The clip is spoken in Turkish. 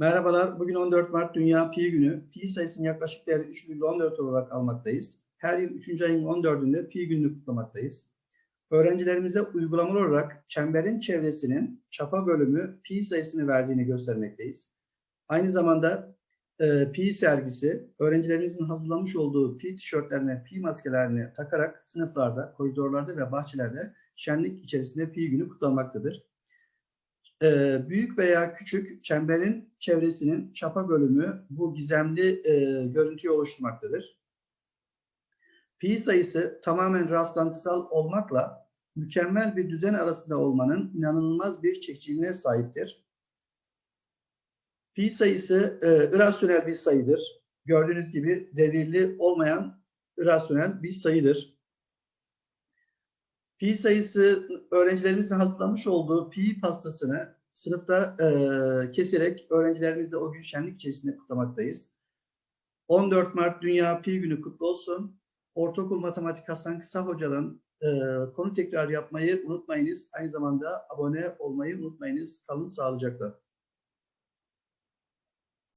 Merhabalar, bugün 14 Mart Dünya Pi Günü. Pi sayısının yaklaşık değeri 3,14 olarak almaktayız. Her yıl 3. ayın 14'ünde Pi gününü kutlamaktayız. Öğrencilerimize uygulamalı olarak çemberin çevresinin çapa bölümü pi sayısını verdiğini göstermekteyiz. Aynı zamanda e, pi sergisi öğrencilerimizin hazırlamış olduğu pi tişörtlerine, pi maskelerini takarak sınıflarda, koridorlarda ve bahçelerde şenlik içerisinde pi günü kutlanmaktadır. E, büyük veya küçük çemberin çevresinin çapa bölümü bu gizemli e, görüntüyü oluşturmaktadır. Pi sayısı tamamen rastlantısal olmakla mükemmel bir düzen arasında olmanın inanılmaz bir çekiciliğine sahiptir. Pi sayısı e, irasyonel bir sayıdır. Gördüğünüz gibi devirli olmayan irasyonel bir sayıdır. Pi sayısı öğrencilerimizin hazırlamış olduğu pi pastasını sınıfta e, keserek öğrencilerimizle o gün şenlik içerisinde kutlamaktayız. 14 Mart Dünya Pi Günü kutlu olsun. Ortaokul Matematik Hasan Kısa Hoca'nın e, konu tekrar yapmayı unutmayınız. Aynı zamanda abone olmayı unutmayınız. Kalın sağlıcakla.